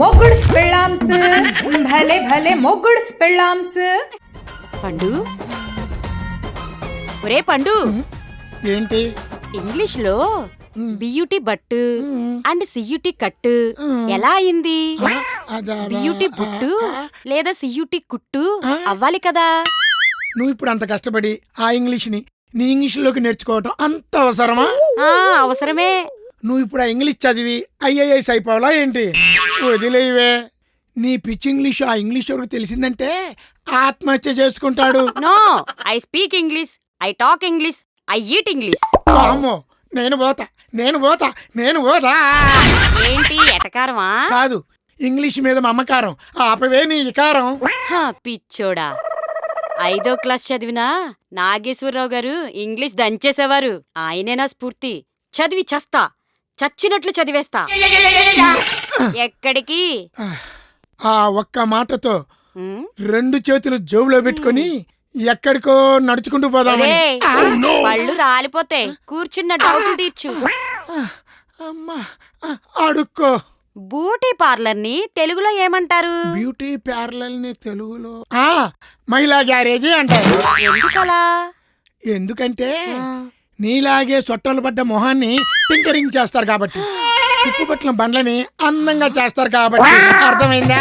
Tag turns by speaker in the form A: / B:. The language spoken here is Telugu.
A: మొగుడ్స్ పెళ్ళాంస్ భలే భలే మొగుడ్స్ పెళ్ళాంస్
B: పండు? ఒరే పండు.
C: ఏంటి?
B: ఇంగ్లీష్లో బియూటీ బట్టు అండ్ సియుటి కట్టు. ఎలా అయింది? బియూటీ బుట్టు లేదా సియుటి కుట్టు అవ్వాలి కదా.
C: నువ్వు ఇప్పుడు అంత కష్టపడి ఆ ఇంగ్లీష్ని నీ ఇంగ్లీష్లోకి నేర్చుకోవటం అంత అవసరమా?
B: ఆ అవసరమే.
C: నువ్వు ఇప్పుడు ఆ ఇంగ్లీష్ చదివి ఐఏఎస్ అయిపోవాలా ఏంటి? వదిలేవే నీ పిచ్చి ఇంగ్లీష్ ఆ ఇంగ్లీష్ ఒకటి తెలిసిందంటే ఆత్మహత్య చేసుకుంటాడు.
B: No I speak English I talk English I eat English.
C: అమ్మో నేను పోతా నేను పోతా నేను పోతా.
B: ఏంటి ఎటకారమా?
C: కాదు ఇంగ్లీష్ మీద మమకారం ఆపవే నీ ఇకారం.
B: హా, పిచ్చోడా. ఐదో క్లాస్ చదివినా నాగేశ్వరరావు గారు ఇంగ్లీష్ దంచేసేవారు. ఆయనేనా స్ఫూర్తి. చదివి చస్తా. చచ్చినట్లు చదివేస్తా. ఎక్కడికి?
C: ఆ ఒక్క మాటతో రెండు చేతులు జోబులో పెట్టుకొని ఎక్కడికో నడుచుకుంటూ పోదామని.
B: పళ్ళు రాలిపోతే కూర్చున్న డౌట్ తీర్చు
C: అమ్మా అడుక్కో.
B: బ్యూటీ పార్లర్ని తెలుగులో ఏమంటారు?
C: బ్యూటీ పార్లర్ని తెలుగులో ఆ మహిళా గ్యారేజీ అంటారు.
B: ఎందుకలా?
C: ఎందుకంటే నీలాగే సొట్టలు పడ్డ మొహాన్ని టింకరింగ్ చేస్తారు కాబట్టి. తిప్పు పెట్టిన బండ్లని అందంగా చేస్తారు కాబట్టి అర్థమైందా?